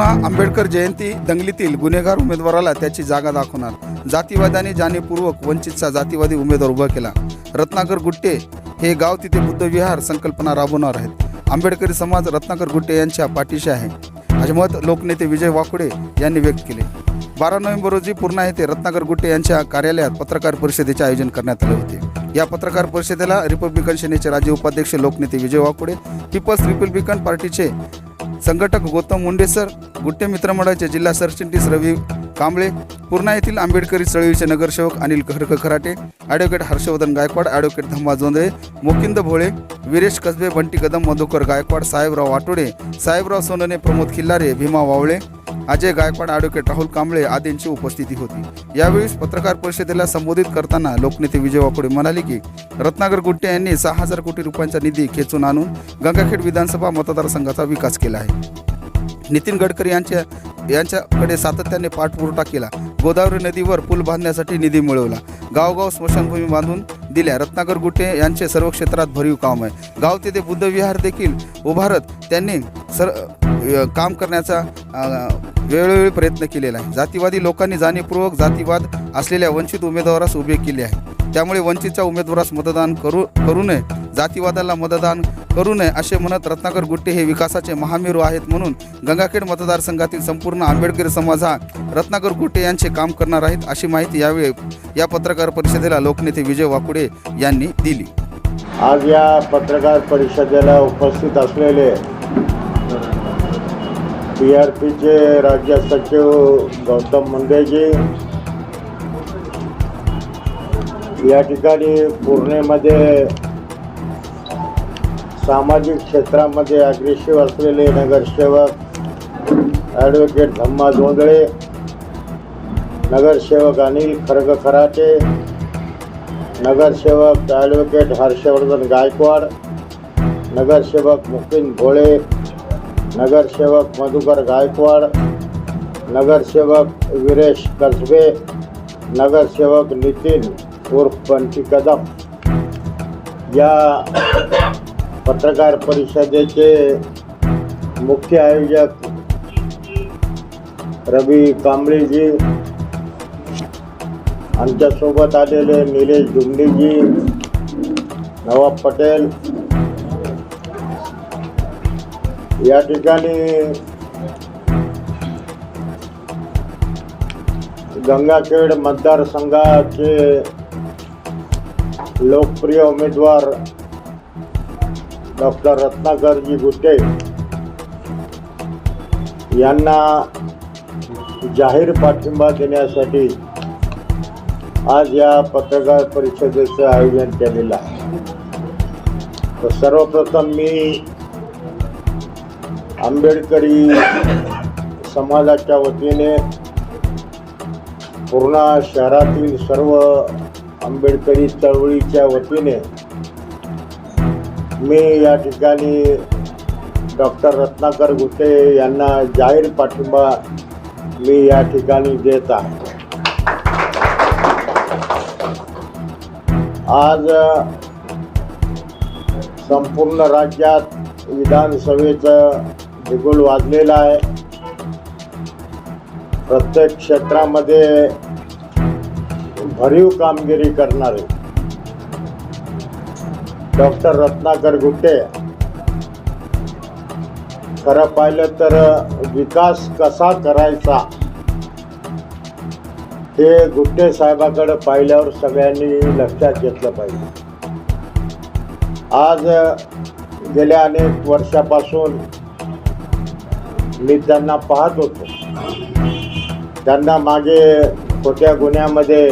पुन्हा आंबेडकर जयंती दंगलीतील गुन्हेगार उमेदवाराला त्याची जागा दाखवणार. जातीवादाने जाणीवपूर्वक वंचितचा जातीवादी उमेदवार उभा केला. रत्नाकर गुट्टे हे गाव तिथे बुद्धविहार संकल्पना राबवणार आहेत. आंबेडकरी समाज रत्नाकर गुट्टे यांच्या पाठीशी आहे. असे मत लोकनेते विजय वाकुडे यांनी व्यक्त केले. बारा नोव्हेंबर रोजी पूर्णा येथे रत्नाकर गुट्टे यांच्या कार्यालयात पत्रकार परिषदेचे आयोजन करण्यात आले होते. या पत्रकार परिषदेला रिपब्लिकन सेनेचे राज्य उपाध्यक्ष लोकनेते विजय वाकुडे पीपल्स रिपब्लिकन पार्टीचे संघटक गौतम मुंडेसर गुट्टे मित्रमंडळाचे जिल्हा सरचिटणीस रवी कांबळे पूर्णा येथील आंबेडकरी चळवळीचे नगरसेवक Anil Kharak Kharate advocate Harshvardhan Gaikwad advocate Dhamma Jondhale Mukind Bhole Viresh Kasbe Bunty Kadam Madhukar Gaikwad Sahebrao Watode Sahebrao Sonane Pramod Khillare Bhima Wawale Ajay Gaikwad advocate Rahul Kamble आदींची उपस्थिती होती. यावेळी पत्रकार परिषदेला संबोधित करताना लोकनेते विजय वाकोडे म्हणाले की रत्नागर गुट्टे यांनी सहा हजार कोटी रुपयांचा निधी खेचून आणून गंगाखेड विधानसभा मतदारसंघाचा विकास केला आहे. नितीन गडकरी यांच्या यांच्याकडे सातत्याने पाठपुरवठा केला. गोदावरी नदीवर पूल बांधण्यासाठी निधी मिळवला. गावगाव स्मशानभूमी बांधून दिल्या रत्नाकर गुट्टे यांचे सर्व क्षेत्रात भरीव काम आहे. गाव तेथे बुद्धविहार देखील उभारत त्यांनी सर काम करण्याचा वेळोवेळी प्रयत्न केलेला आहे. जातीवादी लोकांनी जाणीवपूर्वक जातीवाद असलेल्या वंचित उमेदवारास उभे केले आहे. त्यामुळे वंचितच्या उमेदवारास मतदान करू करू नये जातीवादाला मतदान करू नये असे म्हणत रत्नाकर गुट्टे हे विकासाचे महामेरू आहेत म्हणून गंगाखेड मतदारसंघातील संपूर्ण आंबेडकरी समाज हा रत्नाकर गुट्टे यांचे काम करणार आहेत अशी माहिती यावेळी या पत्रकार परिषदेला लोकनेते विजय वाकुडे यांनी दिली. आज या पत्रकार परिषदेला उपस्थित असलेले टी आर पीचे राज्य सचिव गौतम मुंडेजी. या ठिकाणी पूर्णेमध्ये सामाजिक क्षेत्रामध्ये अग्रेसिव्ह असलेले नगरसेवक ॲडव्होकेट धम्मा जोंधळे नगरसेवक अनिल खरग खराटे नगरसेवक ॲडव्होकेट हर्षवर्धन गायकवाड नगरसेवक मुकिंद भोळे नगरसेवक मधुकर गायकवाड नगरसेवक वीरेश कसबे नगरसेवक नितीन उर्फ बंटी कदम. या पत्रकार परिषदेचे मुख्य आयोजक रवी कांबळेजी आमच्यासोबत आलेले निलेश दुमडीजी नवाब पटेल या ठिकाणी गंगाखेड मतदारसंघाचे लोकप्रिय उमेदवार डॉक्टर रत्नाकरजी गुट्टे यांना जाहीर पाठिंबा देण्यासाठी आज या पत्रकार परिषदेचं आयोजन केलेलं आहे. तर सर्वप्रथम मी आंबेडकरी समाजाच्या वतीने पूर्णा शहरातील सर्व आंबेडकरी चळवळीच्या वतीने मी या ठिकाणी डॉक्टर रत्नाकर गुटे यांना जाहीर पाठिंबा मी या ठिकाणी देत आहे. आज संपूर्ण राज्यात विधानसभेचं बिगुल वाजलेला आहे. प्रत्येक क्षेत्रामध्ये भरीव कामगिरी करणारे डॉक्टर रत्नाकर गुट्टे. खरं पाहिलं तर विकास कसा करायचा हे गुट्टे साहेबाकडे पाहिल्यावर सगळ्यांनी लक्षात घेतलं पाहिजे. आज गेल्या अनेक वर्षापासून मी त्यांना पाहत होतो. त्यांना मागे खोट्या गुन्ह्यामध्ये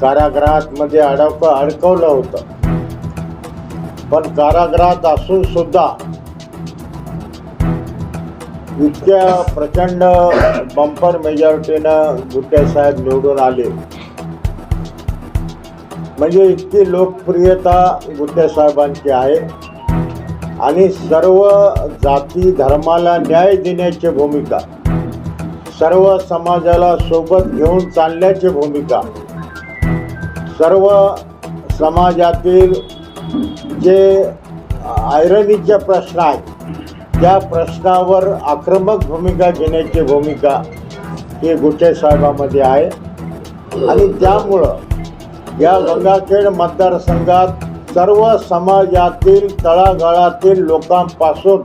कारागृहात मध्ये अडक अडकवलं होतं. पण कारागृहात असून सुद्धा इतक्या प्रचंड बंपर मेजॉरिटीनं गुट्टे साहेब निवडून आले. म्हणजे इतकी लोकप्रियता गुट्टे साहेबांची आहे. आणि सर्व जाती धर्माला न्याय देण्याची भूमिका सर्व समाजाला सोबत घेऊन चालण्याची भूमिका सर्व समाजातील जे आयरनीचे प्रश्न आहेत त्या प्रश्नावर आक्रमक भूमिका घेण्याची भूमिका ही गुटे साहेबामध्ये आहे. आणि त्यामुळं या गंगाखेड मतदारसंघात सर्व समाजातील तळागाळातील लोकांपासून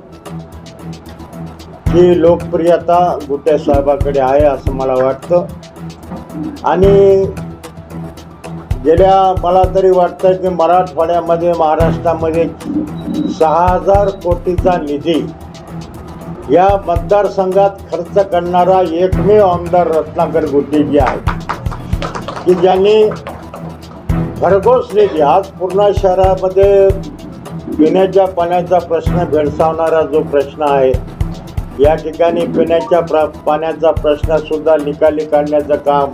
ही लोकप्रियता गुटे साहेबाकडे आहे असं मला वाटतं. आणि गेल्या मला तरी वाटतं की मराठवाड्यामध्ये महाराष्ट्रामध्ये सहा हजार कोटीचा निधी या मतदारसंघात खर्च करणारा एकमेव आमदार रत्नाकर गुट्टेजी आहे की ज्यांनी भरघोस निधी. आज पूर्ण शहरामध्ये पिण्याच्या पाण्याचा प्रश्न भेडसावणारा जो प्रश्न आहे या ठिकाणी पिण्याच्या प्र पाण्याचा प्रश्नसुद्धा निकाली काढण्याचं काम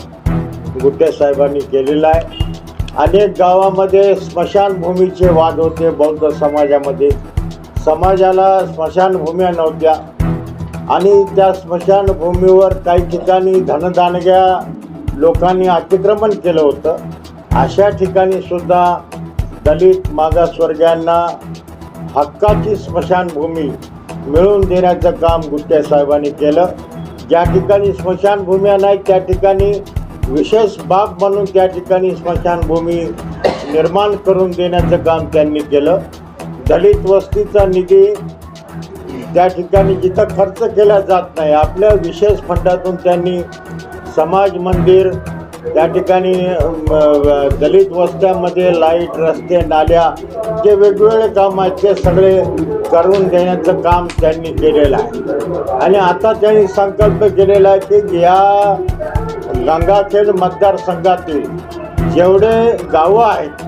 गुट्टे साहेबांनी केलेलं आहे. अनेक गावामध्ये स्मशानभूमीचे वाद होते बौद्ध समाजामध्ये. समाजाला स्मशानभूम्या नव्हत्या आणि त्या स्मशानभूमीवर काही ठिकाणी धनदानग्या लोकांनी अतिक्रमण केलं होतं. अशा ठिकाणी सुद्धा दलित मागासवर्गीयांना हक्काची स्मशानभूमी मिळवून देण्याचं काम गुट्टे साहेबांनी केलं. ज्या ठिकाणी स्मशानभूम्या नाहीत त्या ठिकाणी विशेष बाब म्हणून त्या ठिकाणी स्मशानभूमी निर्माण करून देण्याचं काम त्यांनी केलं. दलित वस्तीचा निधी त्या ठिकाणी जिथं खर्च केला जात नाही आपल्या विशेष फंडातून त्यांनी समाज मंदिर त्या ठिकाणी दलित वस्त्यामध्ये लाइट रस्ते नाल्या जे वेगवेगळे काम आहेत ते सगळे करून देण्याचं काम त्यांनी केलेलं आहे. आणि आता त्यांनी संकल्प केलेला आहे की या गंगाखेड मतदारसंघातील जेवढे गावं आहेत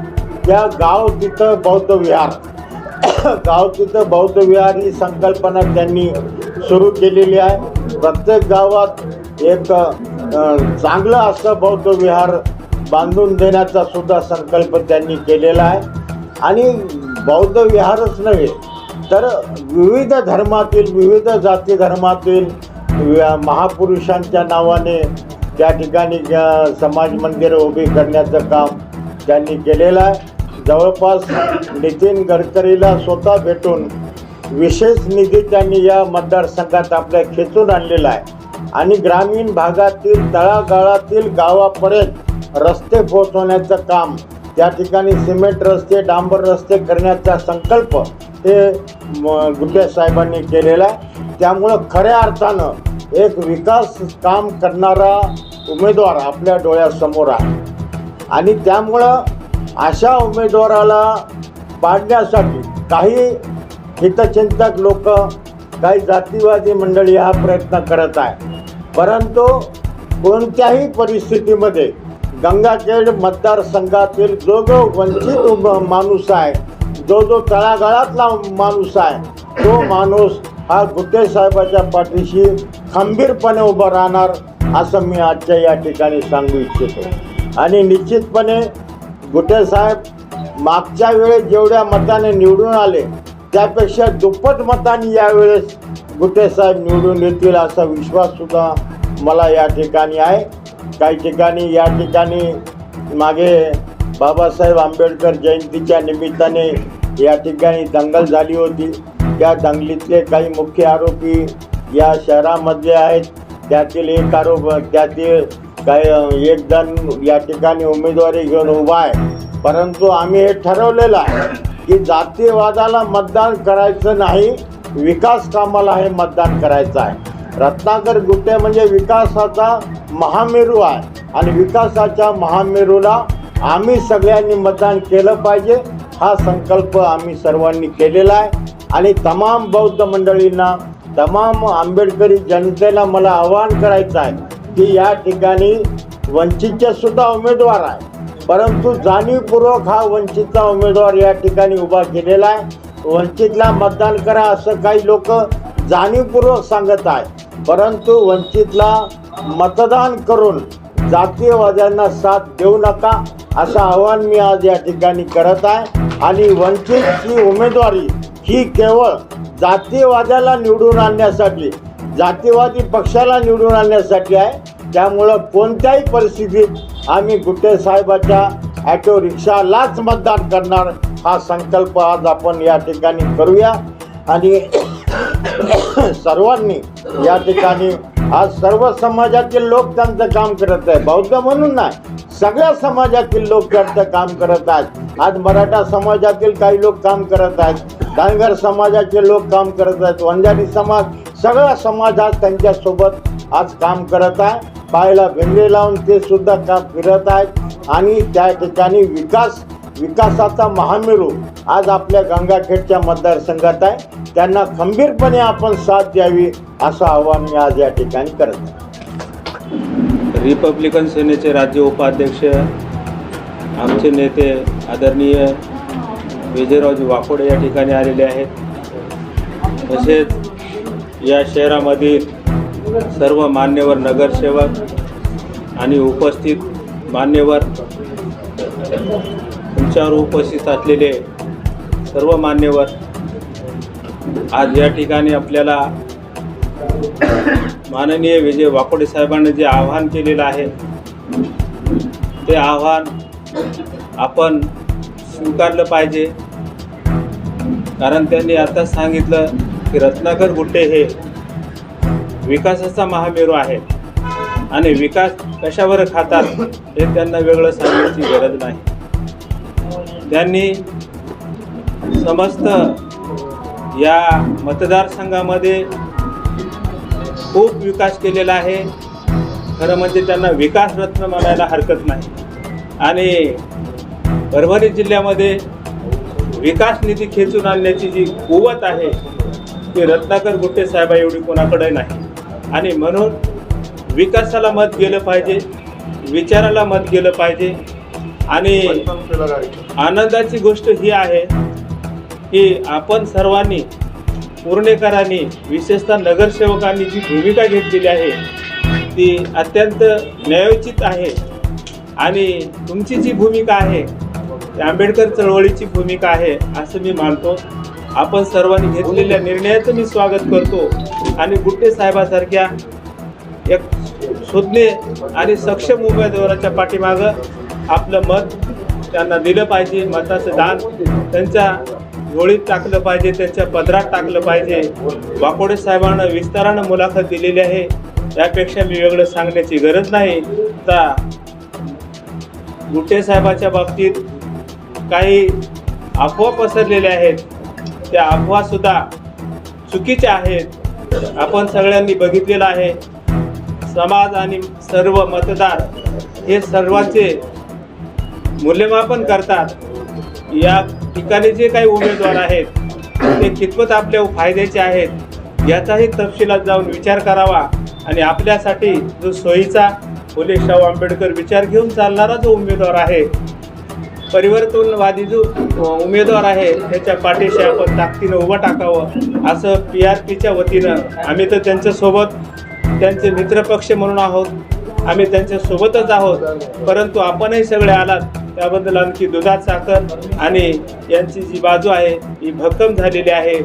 त्या गाव तिथं बौद्ध विहार गाव तिथं बौद्ध विहार ही संकल्पना त्यांनी सुरू केलेली आहे. प्रत्येक गावात एक चांगलं असं बौद्ध विहार बांधून देण्याचा सुद्धा संकल्प त्यांनी केलेला आहे. आणि बौद्ध विहारच नव्हे तर विविध धर्मातील विविध जाती धर्मातील महापुरुषांच्या नावाने त्या ठिकाणी समाज मंदिरं उभी करण्याचं काम त्यांनी केलेलं आहे. जवळपास नितीन गडकरीला स्वतः भेटून विशेष निधी त्यांनी या मतदारसंघात आपल्या खेचून आणलेला आहे. आणि ग्रामीण भागातील तळागाळातील गावापर्यंत रस्ते पोहोचवण्याचं काम त्या ठिकाणी सिमेंट रस्ते डांबर रस्ते करण्याचा संकल्प हे म- गुड्डे साहेबांनी केलेला आहे. त्यामुळं खऱ्या अर्थानं एक विकास काम करणारा उमेदवार आपल्या डोळ्यासमोर आहे. आणि त्यामुळं अशा उमेदवाराला पाडण्यासाठी काही हितचिंतक लोक काही जातीवादी मंडळी हा प्रयत्न करत आहे परंतु कोणत्याही परिस्थितीमध्ये गंगाखेड मतदारसंघातील जो जो वंचित माणूस आहे जो जो तळागाळातला माणूस आहे तो माणूस हा गुट्टे साहेबाच्या पाठीशी खंबीरपणे उभं राहणार असं मी आजच्या या ठिकाणी सांगू इच्छितो. आणि निश्चितपणे गुट्टे साहेब मागच्या वेळेस जेवढ्या मताने निवडून आले त्यापेक्षा दुप्पट मताने यावेळेस गुटे साहेब निवडून येतील असा विश्वाससुद्धा मला या ठिकाणी आहे. काही ठिकाणी या ठिकाणी मागे बाबासाहेब आंबेडकर जयंतीच्या निमित्ताने या ठिकाणी दंगल झाली होती. त्या दंगलीतले काही मुख्य आरोपी या शहरामध्ये आहेत. त्यातील एक आरोप त्यातील काही एक जण या ठिकाणी उमेदवारी घेऊन उभा आहे. परंतु आम्ही हे ठरवलेलं आहे की जातीयवादाला मतदान करायचं नाही. विकास कामाला हे मतदान करायचं आहे. रत्नाकर गुट्टे म्हणजे विकासाचा महामेरू आहे. आणि विकासाच्या महामेरूला आम्ही सगळ्यांनी मतदान केलं पाहिजे हा संकल्प आम्ही सर्वांनी केलेला आहे. आणि तमाम बौद्ध मंडळींना तमाम आंबेडकरी जनतेला मला आवाहन करायचं आहे की या ठिकाणी वंचितचे सुद्धा उमेदवार आहे. परंतु जाणीवपूर्वक हा वंचितचा उमेदवार या ठिकाणी उभा केलेला आहे. वंचितला मतदान करा असं काही लोक जाणीवपूर्वक सांगत आहे. परंतु वंचितला मतदान करून जातीयवाद्यांना साथ देऊ नका असं आवाहन मी आज या ठिकाणी करत आहे. आणि वंचितची उमेदवारी ही केवळ जातीयवाद्याला निवडून आणण्यासाठी जातीवादी पक्षाला निवडून आणण्यासाठी आहे. त्यामुळं कोणत्याही परिस्थितीत आम्ही गुट्टे साहेबाच्या ॲटो रिक्षालाच मतदान करणार हा संकल्प आज आपण या ठिकाणी करूया. आणि सर्वांनी या ठिकाणी आज सर्व समाजातील लोक त्यांचं काम करत आहे बौद्ध म्हणून नाही सगळ्या समाजातील लोक त्यांचं काम करत आहेत. आज मराठा समाजातील काही लोक काम करत आहेत. धनगर समाजाचे लोक काम करत आहेत. वंजारी समाज सगळा समाज आज त्यांच्यासोबत आज काम करत आहे. पायाला भेंडे लावून ते सुद्धा काम फिरत आहेत. आणि त्या ठिकाणी विकास विकासाचा महामेरू आज आपल्या गंगाखेडच्या मतदारसंघात आहे. त्यांना खंबीरपणे आपण साथ द्यावी असं आवाहन मी आज या ठिकाणी करत आहे. रिपब्लिकन सेनेचे राज्य उपाध्यक्ष आमचे नेते आदरणीय विजयरावजी वाकोडे या ठिकाणी आलेले आहेत. तसेच या शहरामधील सर्व मान्यवर नगरसेवक आणि उपस्थित मान्यवर तुमच्यावर उपस्थित असलेले सर्व मान्यवर आज या ठिकाणी आपल्याला माननीय विजय वाकोडे साहेबांनी जे आव्हान केलेलं आहे ते आव्हान आपण स्वीकारलं पाहिजे. कारण त्यांनी आताच सांगितलं की रत्नाकर गुट्टे हे विकासाचा महामेरू आहे आणि विकास कशावर खातात हे त्यांना वेगळं सांगण्याची गरज नाही. त्यांनी समस्त या मतदारसंघामध्ये खूप विकास केलेला आहे. खरं म्हणजे त्यांना विकास रत्न म्हणायला हरकत नाही. आणि परभणी जिल्ह्यामध्ये विकास निधी खेचून आणण्याची जी कुवत आहे ती रत्नाकर गुट्टे साहेबा एवढी कोणाकडे नाही. आणि म्हणून विकासाला मत गेलं पाहिजे विचाराला मत गेलं पाहिजे. आणि आनंदाची गोष्ट ही आहे की आपण सर्वांनी पुर्णेकरांनी विशेषतः नगरसेवकांनी जी भूमिका घेतलेली आहे ती अत्यंत न्यायोचित आहे. आणि तुमची जी भूमिका आहे ती आंबेडकर चळवळीची भूमिका आहे असं मी मानतो. आपण सर्वांनी घेतलेल्या निर्णयाचं मी स्वागत करतो. आणि गुट्टे साहेबासारख्या एक सुज्ञ आणि सक्षम उमेदवाराच्या पाठीमागं आपलं मत त्यांना दिलं पाहिजे मताचं दान त्यांच्या होळीत टाकलं पाहिजे त्यांच्या पदरात टाकलं पाहिजे. वाकोडे साहेबांना विस्तारानं मुलाखत दिलेली आहे. त्यापेक्षा मी वेगळं सांगण्याची गरज नाही. तर गुट्टे साहेबाच्या बाबतीत काही अफवा पसरलेल्या आहेत. त्या अफवासुद्धा चुकीच्या आहेत. आपण सगळ्यांनी बघितलेलं आहे. समाज आणि सर्व मतदार हे सर्वांचे मूल्यमापन करतात. या ठिकाणी जे काही उमेदवार आहेत ते कितपत आपल्या फायद्याचे आहेत याचाही तपशिलात जाऊन विचार करावा आणि आपल्यासाठी जो सोयीचा फुले शाहू आंबेडकर विचार घेऊन चालणारा जो उमेदवार आहे परिवर्तनवादी जो उमेदवार आहे त्याच्या पाठीशी आपण ताकदीनं उभं टाकावं असं पी आर पीच्या वतीनं आम्ही तर त्यांच्यासोबत त्यांचे मित्रपक्ष म्हणून आहोत. आम्ही त्यांच्यासोबतच आहोत. परंतु आपणही सगळे आलात. त्याबद्दल आणखी दुधात साखर आणि यांची जी बाजू आहे ही भक्कम झालेली आहे.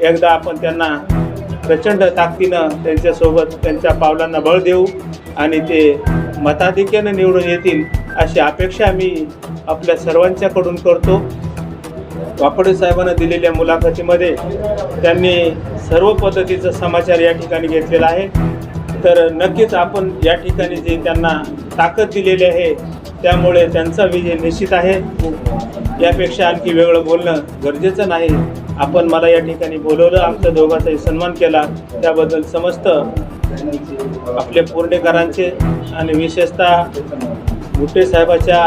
एकदा आपण त्यांना प्रचंड ताकदीनं त्यांच्यासोबत त्यांच्या पावलांना बळ देऊ आणि ते मताधिक्यानं निवडून येतील अशी अपेक्षा मी आपल्या सर्वांच्याकडून करतो. वापडे साहेबांना दिलेल्या मुलाखतीमध्ये त्यांनी सर्व पद्धतीचा समाचार या ठिकाणी घेतलेला आहे. तर नक्कीच आपण या ठिकाणी जे त्यांना ताकद दिलेली आहे त्यामुळे त्यांचा विजय निश्चित आहे. यापेक्षा आणखी वेगळं बोलणं गरजेचं नाही. आपण मला या ठिकाणी बोलवलं आमच्या दोघांचाही सन्मान केला. त्याबद्दल समस्त आपले पूर्णेकरांचे आणि विशेषतः गुट्टे साहेबाच्या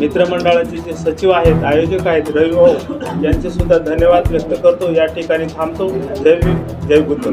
मित्रमंडळाचे जे सचिव आहेत आयोजक आहेत रवी भाऊ यांचे सुद्धा धन्यवाद व्यक्त करतो. या ठिकाणी थांबतो. जय भीम जय बुद्ध